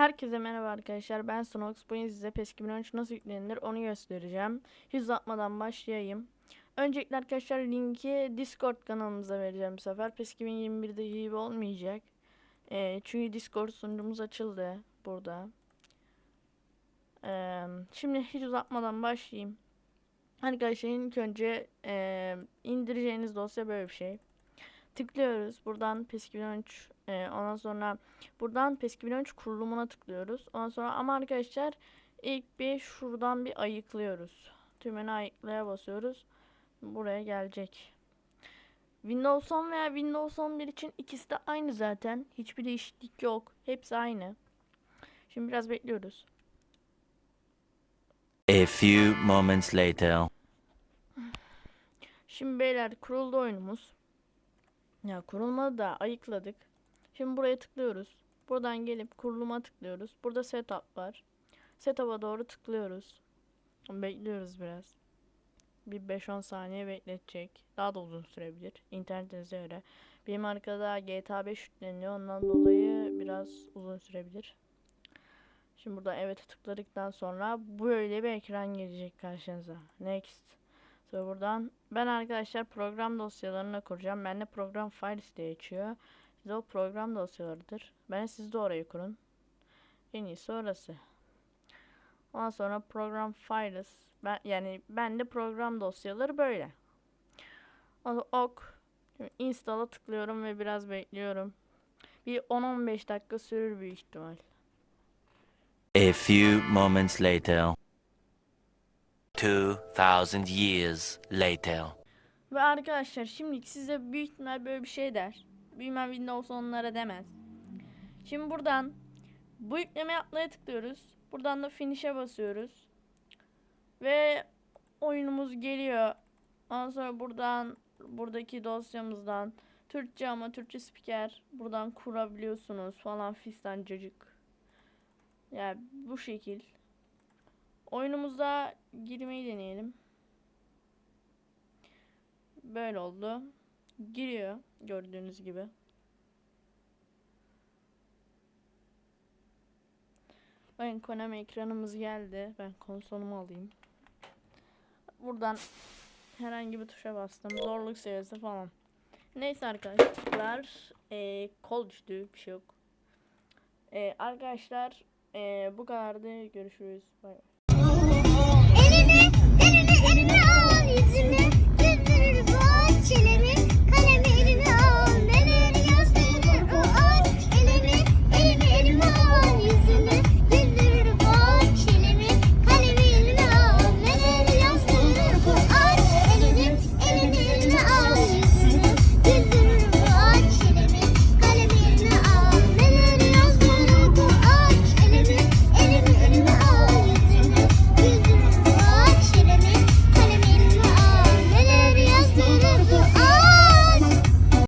Herkese merhaba arkadaşlar. Ben Snox. Bugün size PES 2013 nasıl yüklenilir onu göstereceğim. Hiç atmadan başlayayım. Öncelikle arkadaşlar linki Discord kanalımıza vereceğim bu sefer. PES 2021'de gibi olmayacak. Ee, çünkü Discord sunucumuz açıldı burada. Ee, şimdi hiç uzatmadan başlayayım. Arkadaşlar ilk önce e, indireceğiniz dosya böyle bir şey. Tıklıyoruz. Buradan PES 2013 e, ondan sonra Buradan PES 2013 kurulumuna tıklıyoruz. Ondan sonra ama arkadaşlar ilk bir şuradan bir ayıklıyoruz. Tümünü ayıklaya basıyoruz. Buraya gelecek. Windows 10 veya Windows 11 için ikisi de aynı zaten. Hiçbir değişiklik yok. Hepsi aynı. Şimdi biraz bekliyoruz. A few moments later. Şimdi beyler kuruldu oyunumuz. Ya kurulmadı da ayıkladık. Şimdi buraya tıklıyoruz. Buradan gelip kuruluma tıklıyoruz. Burada setup var. Setup'a doğru tıklıyoruz. Bekliyoruz biraz. Bir 5-10 saniye bekletecek. Daha da uzun sürebilir. İnternetinize göre. Benim arkada GTA 5 yükleniyor. Ondan dolayı biraz uzun sürebilir. Şimdi burada evet tıkladıktan sonra böyle bir ekran gelecek karşınıza. Next. Sonra buradan ben arkadaşlar program dosyalarını kuracağım. Bende program files diye geçiyor. Size o program dosyalarıdır. Ben siz de orayı kurun. En iyisi orası. Ondan sonra program files. Ben, yani bende program dosyaları böyle. Ondan ok. İnstall'a tıklıyorum ve biraz bekliyorum. Bir 10-15 dakika sürür büyük ihtimal. A few moments later. 2000 years later. Ve arkadaşlar şimdi size büyük ihtimal böyle bir şey der. Bilmem Windows onlara demez. Şimdi buradan bu yükleme yapmaya tıklıyoruz. Buradan da finish'e basıyoruz. Ve oyunumuz geliyor. Ondan sonra buradan buradaki dosyamızdan Türkçe ama Türkçe spiker buradan kurabiliyorsunuz falan fistan cacık. Yani bu şekil. Oyunumuza girmeyi deneyelim. Böyle oldu. Giriyor gördüğünüz gibi. Bakın Konami ekranımız geldi. Ben konsolumu alayım. Buradan herhangi bir tuşa bastım. Zorluk seviyesi falan. Neyse arkadaşlar. Ee, kol düştü. Bir şey yok. Ee, arkadaşlar ee, bu kadardı. Görüşürüz. Bay bay.